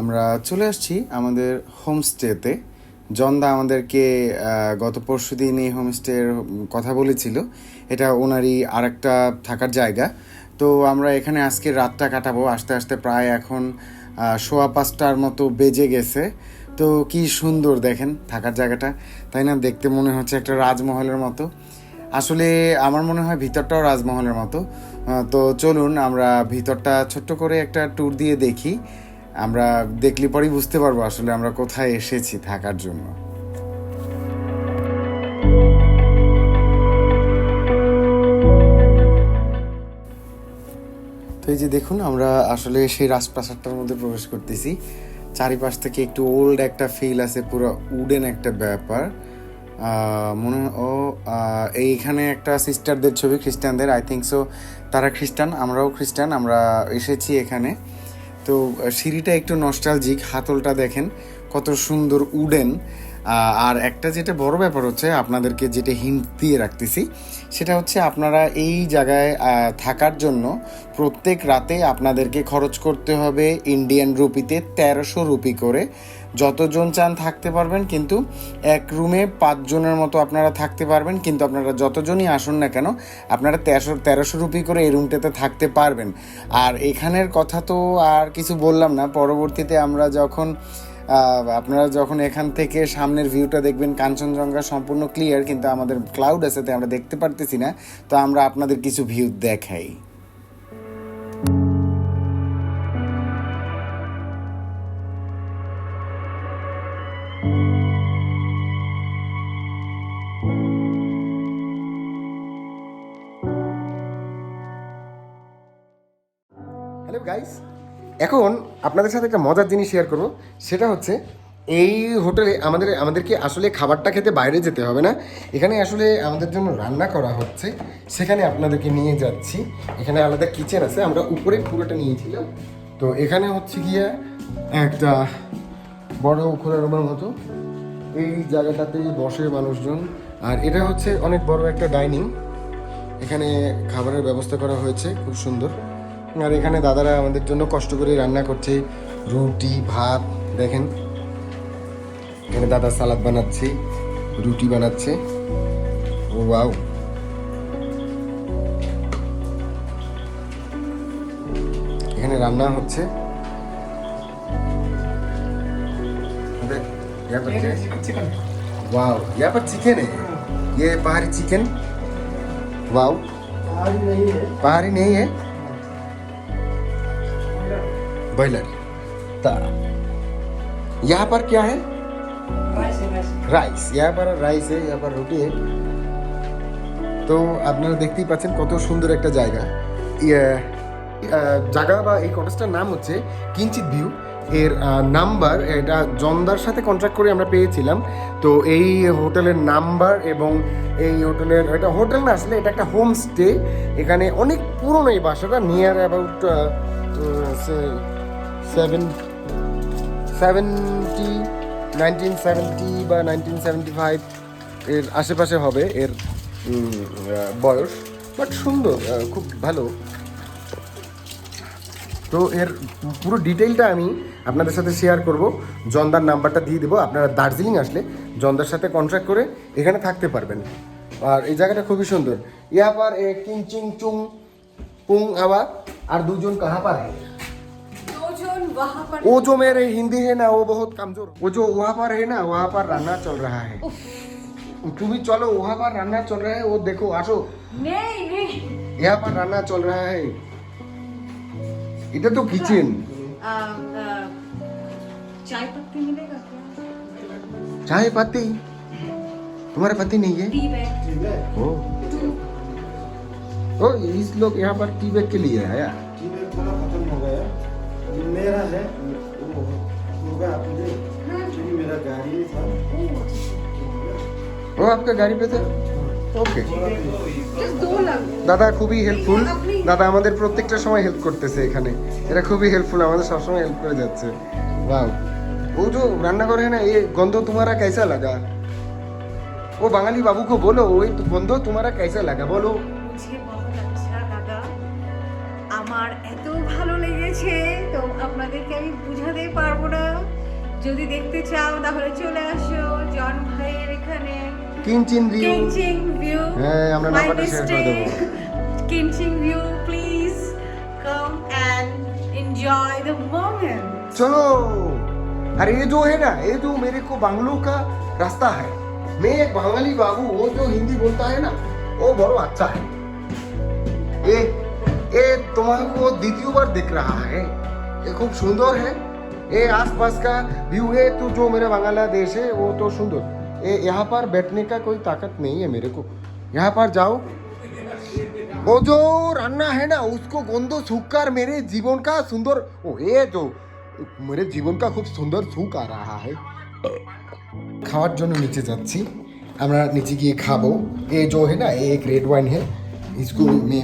আমরা চলে আসছি আমাদের হোমস্টেতে জন্দা আমাদেরকে গত পরশু দিন এই হোমস্টের কথা বলেছিল। এটা ওনারই আরেকটা থাকার জায়গা। তো আমরা এখানে আজকে রাতটা কাটাবো। আস্তে আস্তে প্রায় এখন সোয়া পাঁচটার মতো বেজে গেছে। তো কি সুন্দর দেখেন থাকার জায়গাটা। তাই না? দেখতে মনে হচ্ছে একটা রাজমহলের মতো। আসলে আমার মনে হয় ভিতরটাও রাজমহলের মতো। তো চলুন আমরা ভিতরটা ছোট্ট করে একটা ট্যুর দিয়ে দেখি। আমরা দেখলে পরেই বুঝতে পারব আসলে আমরা কোথায় এসেছি থাকার জন্য। তো এই যে দেখুন, আমরা আসলে সেই রাজপ্রাসাদটার মধ্যে প্রবেশ করতেছি। চারিপাশ থেকে একটু ওল্ড একটা ফিল আছে, পুরো উডেন একটা ব্যাপার। মনে ও এইখানে একটা সিস্টারদের ছবি, খ্রিস্টানদের আই থিঙ্ক সো তারা খ্রিস্টান, আমরাও খ্রিস্টান, আমরা এসেছি এখানে। তো সিঁড়িটা একটু নস্টালজিক হাতলটা দেখেন, কত সুন্দর উডেন। আর একটা যেটা বড় ব্যাপার হচ্ছে, আপনাদেরকে যেটা হিন্ট দিয়ে রাখতেছি, সেটা হচ্ছে আপনারা এই জায়গায় থাকার জন্য প্রত্যেক রাতে আপনাদেরকে খরচ করতে হবে ইন্ডিয়ান রুপিতে তেরোশো রুপি করে। যতজন চান থাকতে পারবেন, কিন্তু এক রুমে পাঁচজনের মতো আপনারা থাকতে পারবেন, কিন্তু আপনারা যতজনই আসুন না কেন, আপনারা তেরোশো তেরোশো রুপি করে এই রুমটাতে থাকতে পারবেন। আর এখানের কথা তো আর কিছু বললাম না, পরবর্তীতে আমরা যখন আপনারা যখন এখান থেকে সামনের ভিউটা দেখবেন, কাঞ্চনজঙ্ঘা সম্পূর্ণ ক্লিয়ার কিন্তু আমাদের ক্লাউড আছে, তাই আমরা দেখতে পারতেছি না, তো আমরা আপনাদের কিছু ভিউ দেখাই। হ্যালো গাইস এখন আপনাদের সাথে একটা মজার জিনিস শেয়ার করব। সেটা হচ্ছে, এই হোটেলে আমাদের, আমাদেরকে আসলে খাবারটা খেতে বাইরে যেতে হবে না। এখানে আসলে আমাদের জন্য রান্না করা হচ্ছে। সেখানে আপনাদেরকে নিয়ে যাচ্ছি। এখানে আলাদা কিচেন আছে। আমরা উপরে পুরোটা নিয়েছিলাম। তো এখানে হচ্ছে গিয়ে একটা বড় খোলার মতো। এই জায়গাটাতে বসে মানুষজন। আর এটা হচ্ছে অনেক বড় একটা ডাইনিং এখানে খাবারের ব্যবস্থা করা হয়েছে। খুব সুন্দর। আর এখানে দাদারা আমাদের জন্য কষ্ট করে রান্না করছে রুটি ভাত দেখেন এখানে দাদা সালাদ বানাচ্ছে রুটি বানাচ্ছে ও ওয়াও এখানে রান্না হচ্ছে अबे, यहाँ पर क्या है? वाओ यहाँ पर चिकन है ये पहाड़ी चिकन वाओ पहाड़ी नहीं है बॉयलर ता यहाँ पर क्या है রাইস यहाँ पर রাইস है यहाँ पर রুটি है তো আপনারা দেখতেই পাচ্ছেন কত সুন্দর একটা জায়গা ইয়ে, আহ, জায়গা বা এই কটেজটার নাম হচ্ছে কিঞ্চিত ভিউ এর নাম্বার এটা জন্দার সাথে কন্ট্রাক্ট করে আমরা পেয়েছিলাম তো এই হোটেলের নাম্বার এবং এই হোটেলের এটা হোটেল না আসলে এটা একটা হোমস্টে এখানে অনেক পুরনো এই বাসাটা near about seven seventy nineteen seventy বা নাইনটিন সেভেন্টি ফাইভ এর আশেপাশে হবে এর বয়স। বাট সুন্দর খুব ভালো। তো এর পুরো ডিটেলটা আমি আপনাদের সাথে শেয়ার করব। জন্দার নাম্বারটা দিয়ে দেবো। আপনারা দার্জিলিং আসলে জন্দার সাথে কন্ট্যাক্ট করে এখানে থাকতে পারবেন। আর এই জায়গাটা খুবই সুন্দর। ইয়াপার এ কিং চিং চুং পুং আবার, আর দুজন কাহাপার হ্যাঁ वो जो मेरे हिंदी है ना वो बहुत कमज़ोर। वो जो वहाँ पर है ना वहाँ पर रहना चल रहा है। तू भी चलो वहाँ पर रहना चल रहा है वो देखो आसो। नहीं नहीं। यहाँ पर रहना चल रहा है। इधर तो किचन। चाय पत्ती मिलेगा क्या? चाय पत्ती? तुम्हारे पति नहीं है? T O. ओ इस लोग यहाँ पर टी बैग के लिए आया। मेरा है वो होगा आपने क्योंकि आपका गाड़ी पे थे? ওকে দাদা খুবই হেল্পফুল দাদা আমাদের প্রত্যেকটা সময় হেল্প করতেছে এখানে। এটা খুবই হেল্পফুল আমাদের সবসময় হেল্প করে যাচ্ছে। বাউ ও তো রান্না করে না এ গন্ধ তোমারা কাইসা লাগা? ও বাঙালি বাবুকে বলো ওই গন্ধ তোমারা কাইসা লাগা? বলো। আমার এত ভালো লেগেছে তো আপনাদেরকে আমি বুঝাতে পারবো না যদি দেখতে চাও তাহলে চলে আসো জন ভাইয়ের এখানে কিনচিন ভিউ কিনচিং ভিউ হ্যাঁ, আমরা নাম্বারটা share করে দেবো। কিনচিং view please come and enjoy the moment चलो अरे ये जो है ना ये जो मेरे को बांग्लो का रास्ता है मैं एक बंगाली बाबू वो जो हिंदी बोलता है ना वो बड़ो अच्छा है ये ये तुम्हारे को द्वितीय बार दिख रहा है ये खूब सुंदर है ये आसपास का व्यू है तो जो मेरा बांग्लादेश है वो तो सुंदर ये यहाँ पर बैठने का कोई ताकत नहीं है मेरे को यहाँ पर जाओ वो जो रन्ना है ना उसको गंदो सूख कर मेरे जीवन का सुंदर ओ ये जो मेरे जीवन का खूब सुंदर सुख आ रहा है খাওয়ার জন্য নিচে যাচ্ছি আমরা নিচে গিয়ে খাবো ये जो है ना ये एक रेड वाइन है इसको मैं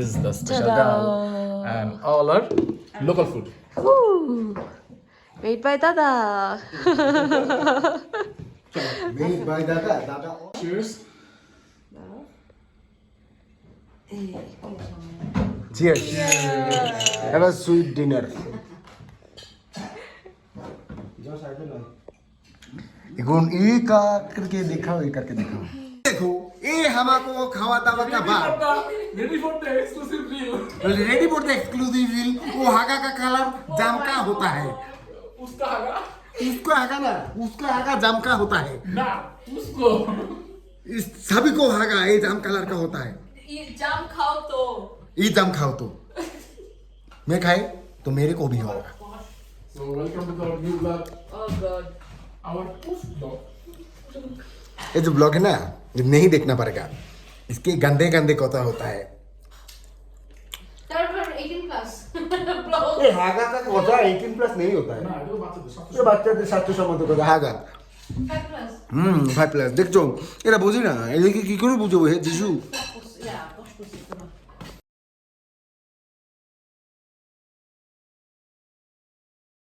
is the special dal and all our local food. Ooh, made by Dada. made by Dada. Dada. Cheers. Cheers. Cheers. Have a sweet dinner. एक ई का करके देखा करके देखा देखो ये हमको खावा दावा का बार Ready for the exclusive meal. Ready for the exclusive reel वो हागा का कलर जाम का होता है उसका हगा? उसको हागा ना उसका हागा जाम का होता है ना, उसको. इस सभी को हागा ये जाम कलर का होता है जाम खाओ तो ये जाम खाओ तो मैं खाए तो मेरे को भी होगा So welcome to our new vlog. Oh god. Our post vlog. ये जो ब्लॉग है ना ये नहीं देखना पड़ेगा इसके गंदे गंदे कथा होता है তারপর 18 প্লাস ব্লগ ये हागा का कथा 18 प्लस नहीं होता है না, এটা তো বাচ্চাদের সাথে ये বাচ্চাদের সাথে সম্বন্ধ কথা হাগা 5 প্লাস হুম ফাইভ প্লাস দেখছো এরা বুঝি না এদেরকে কি করে বুঝবো হে যিশু ইয়া